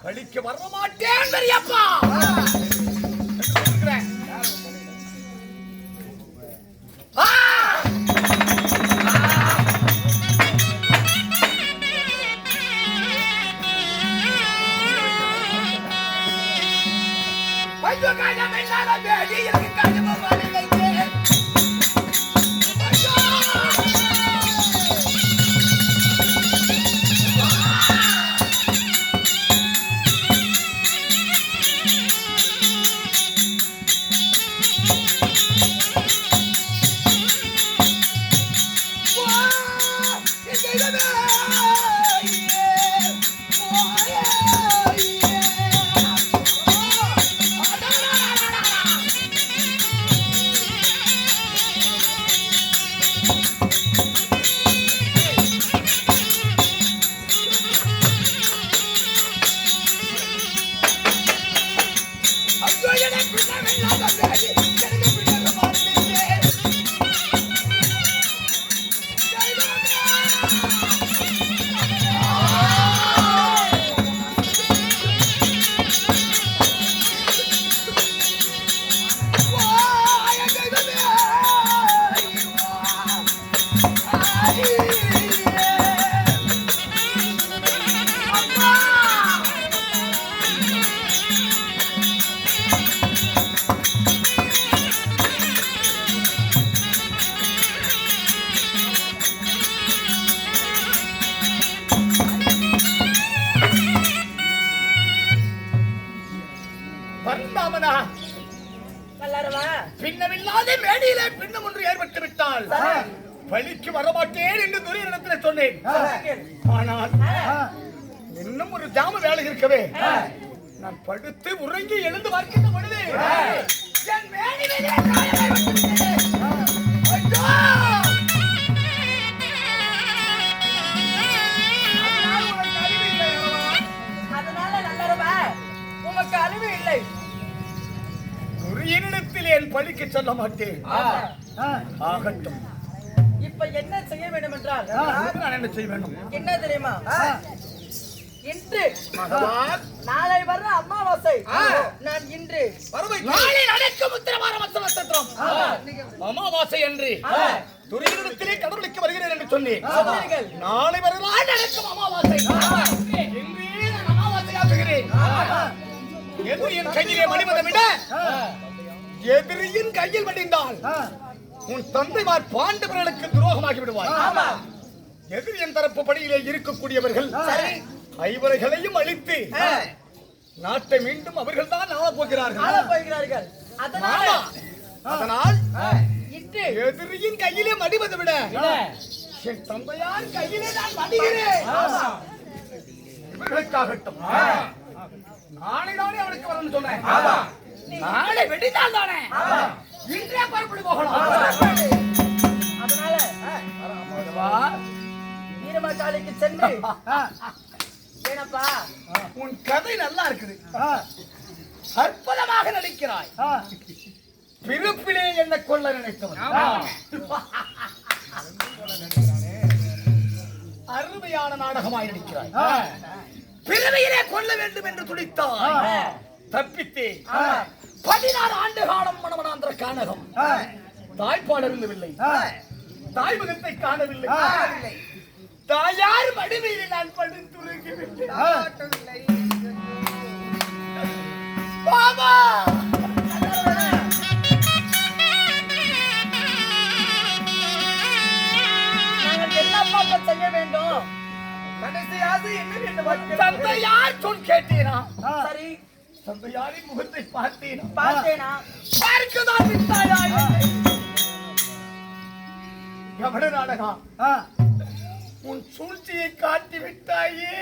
பழிக்கு வர மாட்டேன் பெரியப்பா இருக்கிறேன். ஐயோ காயம் பேடி எனக்கு பின்னமில்லாத மேடையிலே பின்னம் ஒன்று ஏற்பட்டு விட்டால் பழிக்கு வரமாட்டேன் என்று துரியனிடத்தில் சொன்னேன். ஆனால் இன்னும் ஒரு ஜாம வேலை இருக்கவே நான் படுத்து உறங்கி எழுந்து பார்க்கின்ற பொழுது என் மேனிலே பழிக்கு சொல்ல மாட்டேன். ஆகட்டும். இப்ப என்ன செய்ய வேண்டும் என்றால் நான் என்ன செய்ய வேண்டும்? என்ன தெரியுமா? இன்று நாளை வர்ற அமாவாசை. நான் இன்று நாளை நடக்கும் உத்தரவாரம் அசமஸ்திரம் அமாவாசை அன்று துரியனிடத்திலே கடவுளுக்கு வருகிறேன் என்று சொன்னீர்கள். நாளை வருகிறாய் நடக்கும் அமாவாசை. இன்றே நான் அமாவாசையாக்குகிறேன். எதிரி என் கையிலே மணிமதம் விட எதிரியின் கையில் மடிந்தால் உன் தந்தைமார் பாண்டவர்களுக்கு துரோகமாகி விடுவாய் எதிரியின் தரப்பு பணியிலே இருக்கக்கூடியவர்கள் ஐவர்களையும் அழித்து நாட்டை மீண்டும் அவர்கள் தான் ஆள போகிறார்கள். அதனால எதிரியின் கையிலே மடிவதை விட என் தந்தையார் கையிலே நான் மடிகிறேன். இவர்களுக்காகட்டும். நாளை தானே அவனுக்கு வரணும்னு சொன்னேன். நாளை வெடித்தால் தானே? இன்றே புறப்பட்டு போகணும். அதனால? வீரமகாலிக்கு சென்று ஏனப்பா உன் கதை நல்லா இருக்குது. அற்புதமாக நடிக்கிறாய். பிறப்பிலே என்ன கொள்ள நினைத்தவன். அருமையான நாடகமாய் நடிக்கிறாய். பிறவியிலே கொல்ல வேண்டும் என்று துடித்தாய். தப்பித்தே பதினாறு ஆண்டு காலம் மனமனாந்திர கானகம். தாய்ப்பால் இருந்தவில்லை தாய்முகத்தை காணவில்லை. தாயார் மடிமையில் நான் படுத்துருகிறேன் பாபா! செய்ய வேண்டும்? கடைசியாக என்ன வேண்டும் தந்தையார் சொல் கேட்டீனா சரி. தந்தையாரின் முகத்தை பார்த்தீனா? பார்த்தேனா? பார்க்கதான் விட்டாயா? எவ்வளவு நாடகம் உன் சூழ்ச்சியை காட்டி விட்டாயே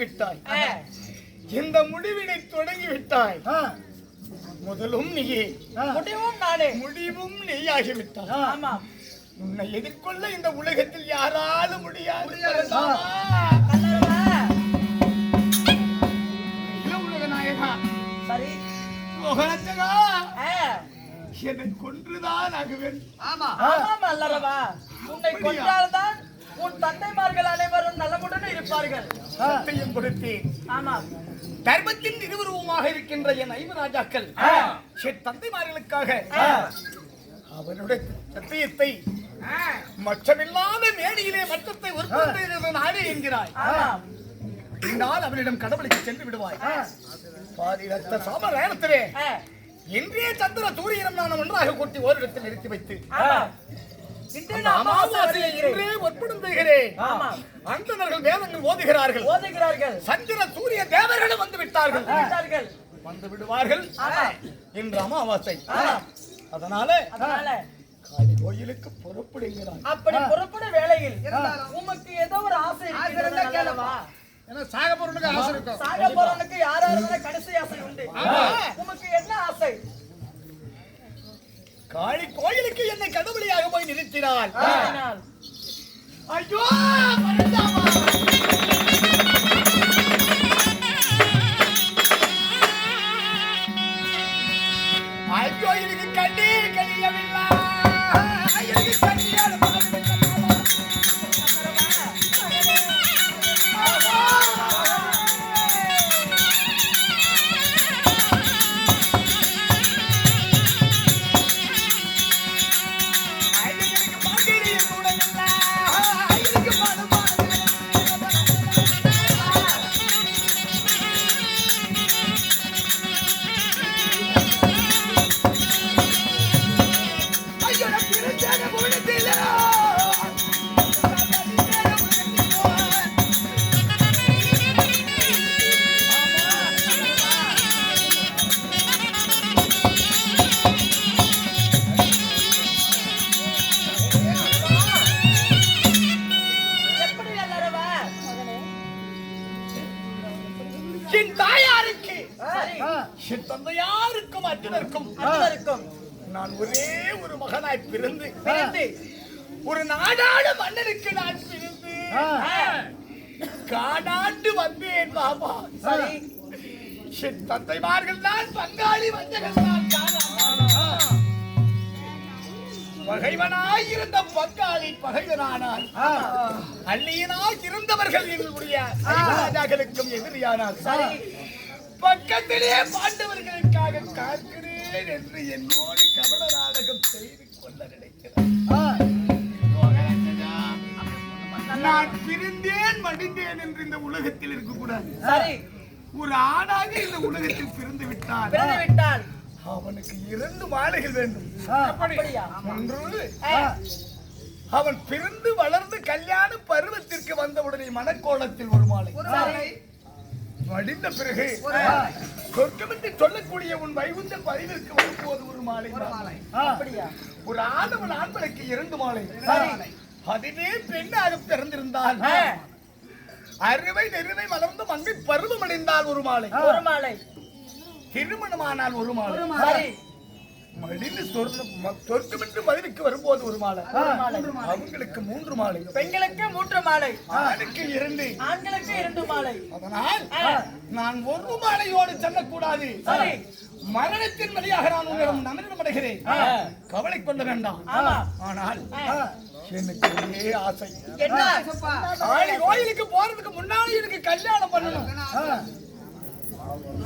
விட்டாய். இந்த முடிவினை தொடங்கி விட்டாய். முதலும் நீயே. முடிவும் நானே. முடிவும் நீயாகிவிட்டாய். ஆமா. உன்னை எதிர்கொள்ள இந்த உலகத்தில் யாராலும் முடியாது. உலக நாயகா. சரி. லோகநாயகா ஆ, என்னை கொன்றுதான் ஆகுவேன் ஆமாம் அல்லரவா உன்னை கொன்றால்தான் உன் தந்தைமார்கள் அனைவரும் நலமுடன் இருப்பார்கள். சத்தியம் கொடுத்தேன். ஆமாம் தர்மத்தின் இருவருவமாக இருக்கின்ற என் ஐந்து ராஜாக்கள் தந்தைமார்களுக்காக அவருடைய சத்தியத்தை மற்றமில்லாத மேடையிலே மற்றத்தை உற்பத்தி நானே என்கிறாய். பின்னால் அவனிடம் கடவுளுக்கு சென்று விடுவாய். பாதி ரத்த சாம நேரத்திலே ஆ, இன்றைய சந்திர சூரியனும் நான் ஒன்றாக கூட்டி ஓரிடத்தில் நிறுத்தி வைத்து அந்தனர்கள் வேதங்கள் ஓதுகிறார்கள். ஓதுகிறார்கள். சந்திர சூரிய தேவர்களும் வந்து விட்டார்கள். விட்டார்கள். வந்து விடுவார்கள். இன்று அமாவாசை. அதனால கோயிலுக்கு புறப்படுகிறார் அப்படி புறப்படும் வேளையில். உமக்கு ஏதோ ஒரு ஆசை இருக்கிறது சாக பொருளுக்கு ஆசை இருக்கும். சாக போறவனுக்கு யாராவது கடைசி ஆசை உண்டு? உமக்கு என்ன ஆசை? காளி கோயிலுக்கு என்னை கடவுளியாக போய் நிறுத்தினாள். ஐயோ தந்தையாருக்கும் அர்ஜுனருக்கும்? அனைவருக்கும் நான் ஒரே ஒரு மகனாய் பிறந்து பிரிந்து ஒரு நாடாடு மன்னனுக்கு நான் பிறந்து காடாண்டு வந்தேன் பாபா. சரி என் தந்தைமார்கள் தான் பங்காளி வந்தகள் தான் பகைவனாய் இருந்த பங்காளி பகைவனானார். அள்ளியனாய் இருந்தவர்கள் எங்களுடைய ராஜாக்களுக்கும் எதிரியானார். சரி. பக்கத்திலே பாண்டவர்களுக்காக காக்கிறேன் என்று என்னோடு கபட நாடகம் செய்து கொள்ள நினைக்கிறார். நான் பிரிந்தேன் மடிந்தேன் என்று இந்த உலகத்தில் இருக்கக்கூடாது. ஒரு ஆணாக இந்த உலகத்தில் பிறந்து விட்டான் விட்டால்? அவனுக்கு இரண்டு மாலைகள் வேண்டும். ஒன்று அவன் பிறந்து வளர்ந்து கல்யாண பருவத்திற்கு வந்தவுடனே மனக்கோலத்தில் ஒரு மாலை. சரி மடிந்த பிறகு சொர்க்கமென்று சொல்லக்கூடிய உன் வைகுந்த பதிவிற்கு வரும்போது ஒரு மாலை அப்படியா? ஒரு ஆணவன் ஆண்களுக்கு இரண்டு மாலை. அதுவே பெண்ணாக பிறந்திருந்தால் அறுவை நெருவை மலர்ந்து மங்கை பருவம் அடைந்தால் ஒரு மாலை. ஒரு மாலை. திருமணமானால் ஒரு மாலை. மடிந்து சொர்க்கமென்று பதிவுக்கு வரும்போது ஒரு மாலை. அவங்களுக்கு மூன்று மாலை. பெண்களுக்கு மூன்று மாலை. ஆணுக்கு இரண்டு. ஆண்களுக்கு இரண்டு மாலை. அதனால் நான் ஒரு மாலையோடு செல்லக்கூடாது. மரணத்தின் வழியாக நான் உங்களிடம் ஆ. கவலை கொள்ள வேண்டாம் ஆனால் எனக்கு ஒரே ஆசை. கோயிலுக்கு போறதுக்கு முன்னாடி எனக்கு கல்யாணம் பண்ணணும்.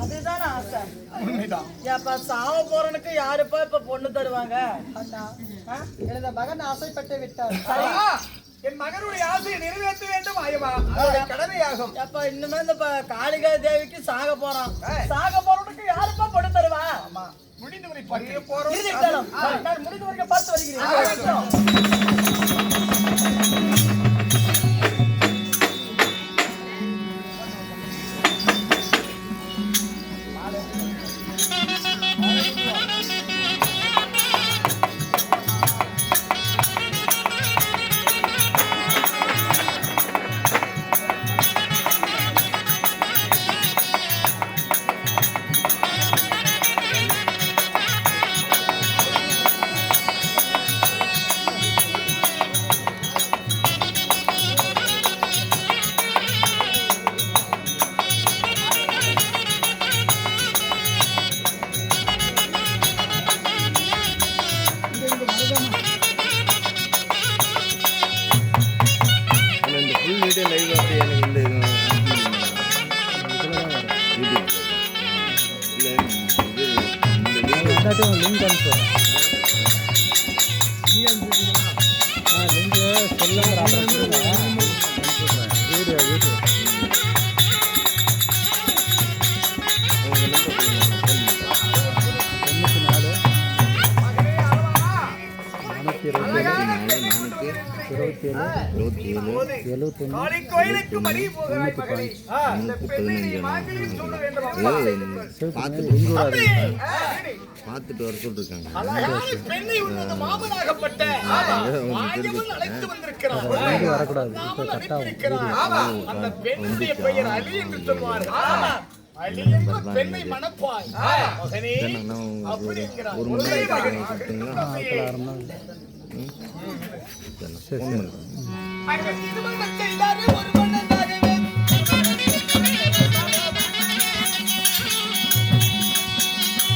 அதுதான் ஆசை. உண்மைதான். ஏப்பா சாவ போறனுக்கு யாருப்பா இப்ப பொண்ணு தருவாங்க? எனது மகன் ஆசைப்பட்டு விட்டார். சரி என் மகனுடைய ஆசையை நிறைவேற்ற வேண்டும் ஆயமா கடமையாகும். ஏப்பா இன்னுமே இந்த காளிகா தேவிக்கு சாக போறான். சாக போறவனுக்கு யாருப்பா பொண்ணு தருவா? முடிந்தவரை நான் முடிந்த வரைக்கும் பார்த்து வருகிறேன். இந்த வீடியோ லிங்க் அனுப்புறேன் ஆ லிங்க் சொல்லுங்க அப்புறம் கொடுங்க. வீடியோ நானூற்றி இருபத்தி நானூற்றி இருபத்தி ஏழு இருபத்தி ஏழு பெண்ணை பார்த்துட்டு பார்த்துட்டு வர சொல்லிருக்காங்க வரக்கூடாது இப்போ கட்டாகும் ஒரு மணி நேரம் கொடுத்தீங்களா ஆரம்பம்